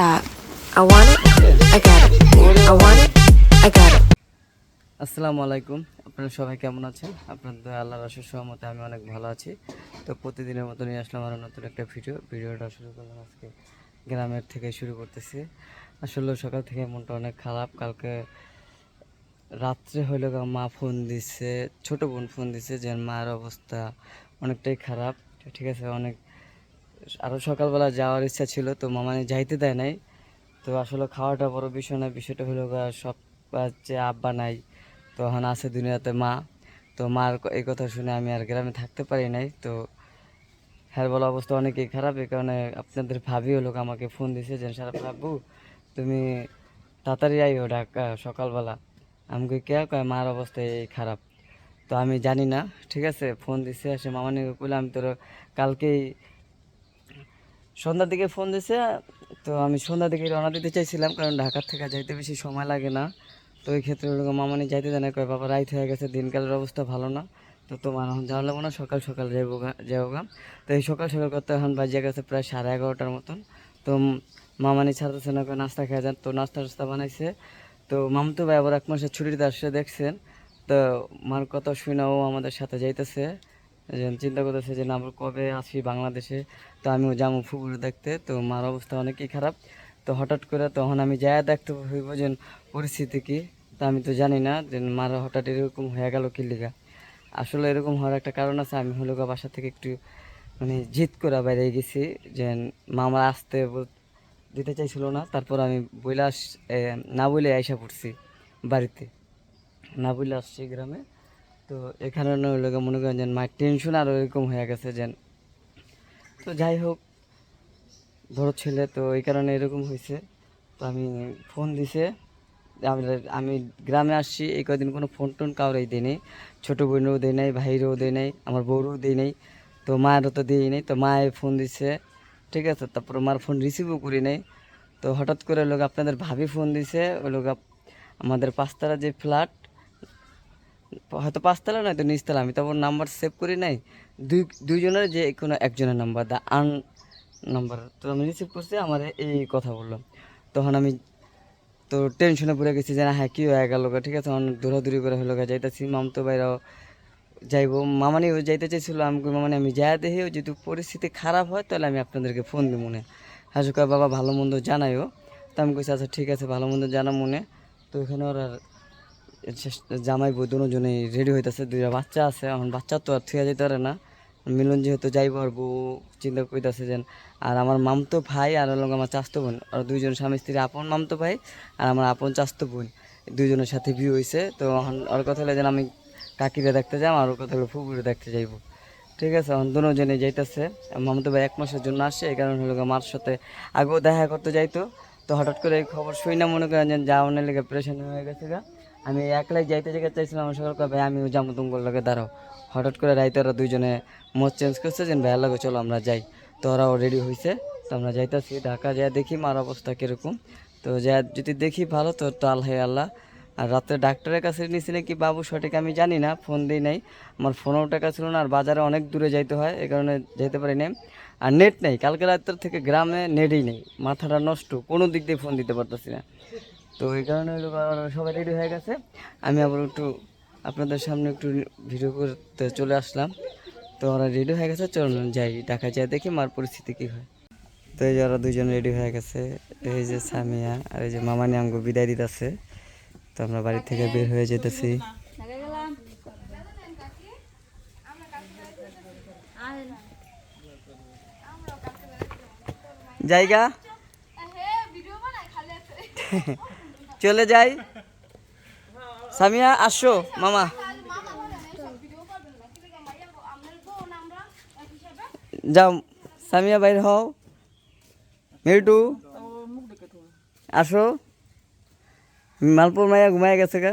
stop. I want it, I got it. I want it, I got it. আসসালামু আলাইকুম। আপনারা সবাই কেমন আছেন? আপনাদের আল্লাহর আশীর সহমতে আমি অনেক ভালো আছি। তো প্রতিদিনের মতো নিয়ে আসলাম আরও নতুন একটা ভিডিও। ভিডিওটা শুরু করলাম আজকে গ্রামের থেকে শুরু করতেছি। আসলে সকাল থেকে মনটা অনেক খারাপ। কালকে রাত্রে হইল মা ফোন দিছে ছোট বোন ফোন দিছে যে মার অবস্থা অনেকটাই খারাপ। ঠিক আছে অনেক আরও সকালবেলা যাওয়ার ইচ্ছা ছিল, তো মামানে যাইতে দেয় নাই। তো আসলে খাওয়াটা বড় বিষয় না, বিষয়টা হলো সব হচ্ছে আব্বা নাই তো এখন আছে দুনিয়াতে মা। তো মার এই কথা শুনে আমি আর গ্রামে থাকতে পারি নাই, তো হ্যার বলা অবস্থা অনেকেই খারাপ। এই কারণে আপনাদের ভাবি হলো আমাকে ফোন দিছে যে, সারা আব্বু তুমি তাড়াতাড়ি আইও ঢাকা সকালবেলা। আমাকে কে? কয়, মার অবস্থা এই খারাপ। তো আমি জানি না, ঠিক আছে ফোন দিছে আসে মামা নিয়ে কইলাম আমি তোর কালকেই সন্ধ্যার দিকে ফোন দিছে, তো আমি সন্ধ্যার দিকে রওনা দিতে চাইছিলাম, কারণ ঢাকার থেকে যাইতে বেশি সময় লাগে না। তো এই ক্ষেত্রে ওরকম মামানি যাইতে দেয় না, কয়, বাবা, রাইত হয়ে গেছে, দিনকালের অবস্থা ভালো না। তো তোমার এখন যাওয়া লাগবো না, সকাল সকাল যাব গা যাব গা। তো এই সকাল সকাল করতে এখন বাজিয়ে গেছে প্রায় সাড়ে এগারোটার মতন। তো মামানি ছাড়তেছে না, কয়, নাস্তা খেয়ে যান। তো নাস্তা টাস্তা বানাইছে। তো মামতো ভাই আবার এক মাসের ছুটিতে আসছে, দেখছেন? তো মার কথা শুনে ও আমাদের সাথে যাইতেছে। চিন্তা করতেছে যে, না, আমরা কবে আসি বাংলাদেশে? তো আমিও যাব ফুকুর দেখতে। তো মার অবস্থা অনেকই খারাপ। তো হঠাৎ করে তখন আমি যাই দেখতে হইব যে পরিস্থিতি কি। তা আমি তো জানি না যে, মার হঠাৎ এরকম হয়ে গেল কি লিগা। আসলে এরকম হওয়ার একটা কারণ আছে। আমি হলো বাসা থেকে একটু মানে জিদ করে বাইরে গেছি যে মামা আসতে দিতে চাইছিল না। তারপর আমি বইলে না বলে আইসা পড়ছি বাড়িতে। না বলে আসছি গ্রামে। তো এখানে হলো গিয়ে মনে করেন যে মায়ের টেনশন আরও এরকম হয়ে গেছে যে তো যাই হোক বড় ছেলে তো এই কারণে এরকম হয়েছে। তো আমি ফোন দিছে। আমরা আমি গ্রামে আসছি, এই কদিন কোনো ফোন টোন কাউরেই দিই নাই। ছোটো বোনেরও দেয় নাই ভাইয়েরও দেয় নাই, আমার বউরও দেয় নাই। তো মায়েরও তো দিই নাই, তো মায়ে ফোন দিছে। ঠিক আছে, তারপর মার ফোন রিসিভও করি নাই। তো হঠাৎ করে লোক আপনাদের ভাবি ফোন দিছে, ওই লোক আমাদের পাঁচতারা যে ফ্ল্যাট হয়তো পাঁচতলা নয় তো নিচতলা, আমি তখন নাম্বার সেভ করি নাই। দুই, দুইজনের যে কোনো একজনের নাম্বার দা আন নাম্বার তো আমি রিসিভ করছি, আমার এই কথা বলল। তখন আমি তো টেনশনে পড়ে গেছি যে না হ্যাঁ কী হয়ে গেল ঠিক আছে তখন দৌড়াদৌড়ি করে হলো গা, যাইতেছি, মামতো বাইরাও যাইবো। মামানিও যাইতে চাইছিল, আমি মামানি, আমি যাই দেখি যদি পরিস্থিতি খারাপ হয়, তাহলে আমি আপনাদেরকে ফোন দিব মনে। হাসু কয়, বাবা, ভালো মন্দ জানাইও তো আমি কইছি আচ্ছা ঠিক আছে, ভালো মন্দ জানা মনে। তো ওখানে ওরা জামাই বউ দুজনেই রেডি হইতেছে, দুইটা বাচ্চা আছে, এখন বাচ্চা তো আর থুয়া যেতে পারে না। মিলন যেহেতু যাইব আর বউ চিন্তা করিতেছে যে আর আমার মামতো ভাই আর হলো আমার চাস্তো বোন আর দুইজন স্বামী স্ত্রী, আপন মামতো ভাই আর আমার আপন চাস্তো বোন, দুইজনের সাথে বিয়ে হয়েছে তো এখন ওর কথা হলো যে আমি কাকিরে দেখতে যাম আর ওর কথা হলো ফুপুরে দেখতে যাইব। ঠিক আছে, এখন দুজনে যাইতেছে মামতো ভাই এক মাসের জন্য আসে, এই কারণে হলো মার সাথে আগেও দেখা করতে যাইতো, তো হঠাৎ করে এই খবর শুই না মনে করেন যে যাওয়ানোর লেগে প্রেশান হয়ে গেছে গা। আমি একলাই যাইতে যেতে চাইছিলাম আমার সকাল ভাই, আমিও যাব তুমগুলোর দাঁড়াও। হঠাৎ করে রাইতে ওরা দুইজনে মত চেঞ্জ করছে যে, ভাইয়ের লগে চলো, আমরা যাই। তো ওরাও রেডি হয়েছে তো আমরা যাইতেছি। ঢাকা যায় দেখি মার অবস্থা কীরকম। তো যা যদি দেখি ভালো, তো তো আল্লাহ আল্লাহ আর রাত্রে ডাক্তারের কাছে নিয়েছি নাকি বাবু, সঠিক আমি জানি না ফোন দিই নাই। আমার ফোনও টাকা ছিল না, আর বাজারে অনেক দূরে যাইতে হয় এই কারণে যেতে পারি নাই। আর নেট নেই, কালকে রাত্রের থেকে গ্রামে নেটই নেই, মাথাটা নষ্ট, কোনো দিক দিয়ে ফোন দিতে পারতেছি না। তো এই কারণে হলো সবাই রেডি হয়ে গেছে। আমি আবার একটু আপনাদের সামনে একটু ভিডিও করতে চলে আসলাম। তো ওরা রেডি হয়ে গেছে চলুন যাই ঢাকা যাই দেখি মার পরিস্থিতি কী হয়। তো এই যে ওরা দুজন রেডি হয়ে গেছে এই যে সামিয়া আর এই যে মামানি আমগো বিদায় দিতেছে। তো আমরা বাড়ি থেকে বের হয়ে যেতেছি। জায়গা? চলে যাই সামিয়া আসো মামা যাও সামিয়া বাইর হও মিল্টু আসো মালপুর মাইয়া ঘুমায় গেছে গা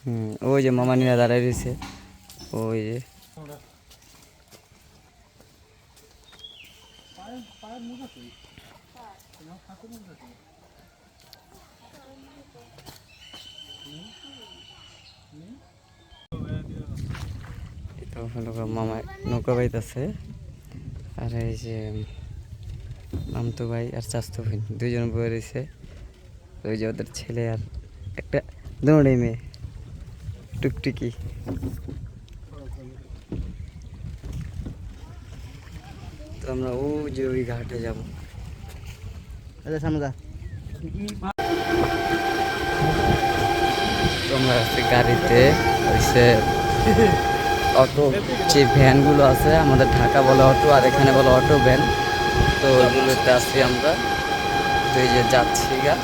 হুম ওই যে মামানিরা দাঁড়ায় রয়েছে ওই যে এটা হলো গো মামা নৌকা বাইতেছে আর এই যে মামতো ভাই আর চাস্তো ভাই দুজন বয়ে রয়েছে ওই যে ওদের ছেলে আর একটা দৌড়ে মেয়ে টুকটুকি। তো আমরা ও যে ওই ঘাটে যাব। আচ্ছা সামনে যা। আমরা আছি গাড়িতে হচ্ছে অটো, যে ভ্যানগুলো আছে, আমাদের ঢাকা বলে অটো, আর এখানে বলে অটো ভ্যান। তো ওইগুলোতে আছি আমরা। তো এই যে যাচ্ছি গা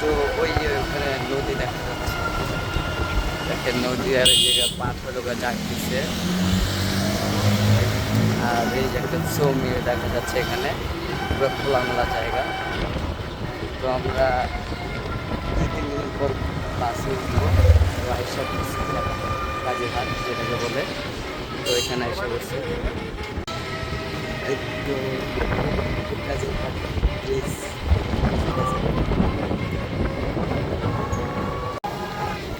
তো ওই যে ওখানে নদী দেখা যাচ্ছে এই জায়গায় পাথর ওগা জাগতেছে আর এই যে একটা জমি দেখা যাচ্ছে এখানে, পুরো খোলামেলা জায়গা। তো আমরা দুই তিন দিন পর বাসে উঠবো। আইসা করছি কাজে হাট যেটাকে বলে। তো এখানে এসে এই তো কাজে হাট প্লিজ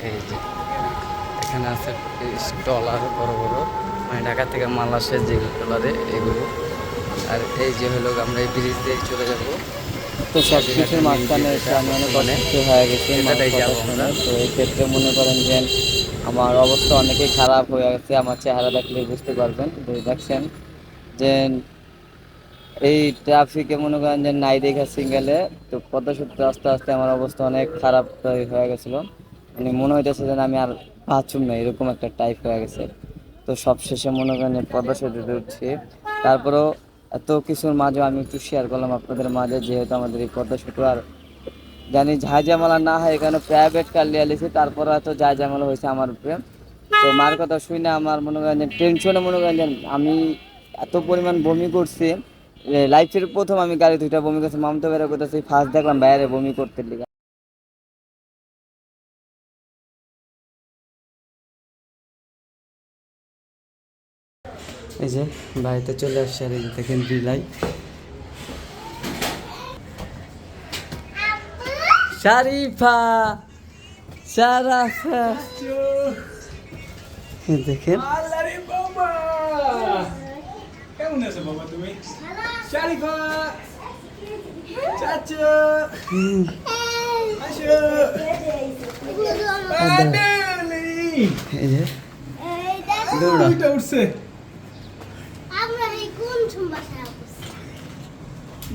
এই যে এখানে আছে স্টলার বড় বড়। মানে ঢাকা থেকে মাল আসে যে ট্রলারে এগুলো। আর এই যে হলো আমরা এই ব্রিজ দিয়ে চলে যাব। তো সব কিছুর মাঝখানে আমি অনেক অসুস্থ হয়ে গেছি তো এই ক্ষেত্রে মনে করেন যে আমার অবস্থা অনেকই খারাপ হয়ে গেছে আমার চেহারা দেখলে বুঝতে পারবেন। তো দেখছেন যে এই ট্রাফিকে মনে করেন যে নাই দেখা সিঙ্গেলে তো পদ্মা সেতুতে আস্তে আস্তে আমার অবস্থা অনেক খারাপ হয়ে গেছিল। মানে মনে হইতেছে যে আমি আর বাঁচুম না, এরকম একটা টাইপ হয়ে গেছে। তো সব শেষে মনে করেন পদ্মা সেতুতে উঠছি। তারপরেও এত কিছুর মাঝে আমি একটু শেয়ার করলাম আপনাদের মাঝে, যেহেতু আমাদের এই পদ্মা সেতু আর জানি ঝাঁঝামেলা না হয় এখানে প্রাইভেট কার লিয়ে লিছি তারপরে এত ঝাঁঝামেলা হয়েছে আমার উপরে। তো মার কথা শুনে আমার মনে করেন টেনশনে মনে করেন যে আমি এত পরিমাণ বমি করছি লাইফের প্রথম আমি গাড়ি দুইটা বমি করছি মামতো বেড়ে করতেছি ফার্স্ট দেখলাম বাইরে বমি করতে লিগা এই যে বাড়িতে চলে আসছে আর এই যে দেখেন বিলাই। শারিফা শারাফা। এই দেখেন। কেমন আছো বাবা তুমি? শারিফা। চাচু। আসো। আদেলি এই যে। দৌড়া। উঠছে আমরা এই কোন বাসায় বসছি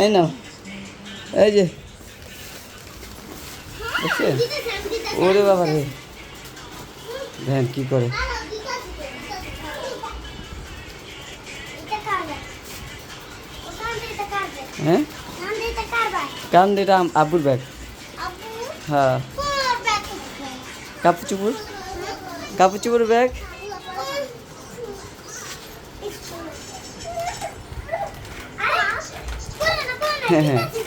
এই নাও। এই যে। দেখছেন ওরে বাবা রে। দেখেন কি করে? হ্যাঁ? কান দিটা আব্বুর ব্যাগ হ্যাঁ। কাপড় চুপুর কাপড় চুপুর ব্যাগ হ্যাঁ, হ্যাঁ।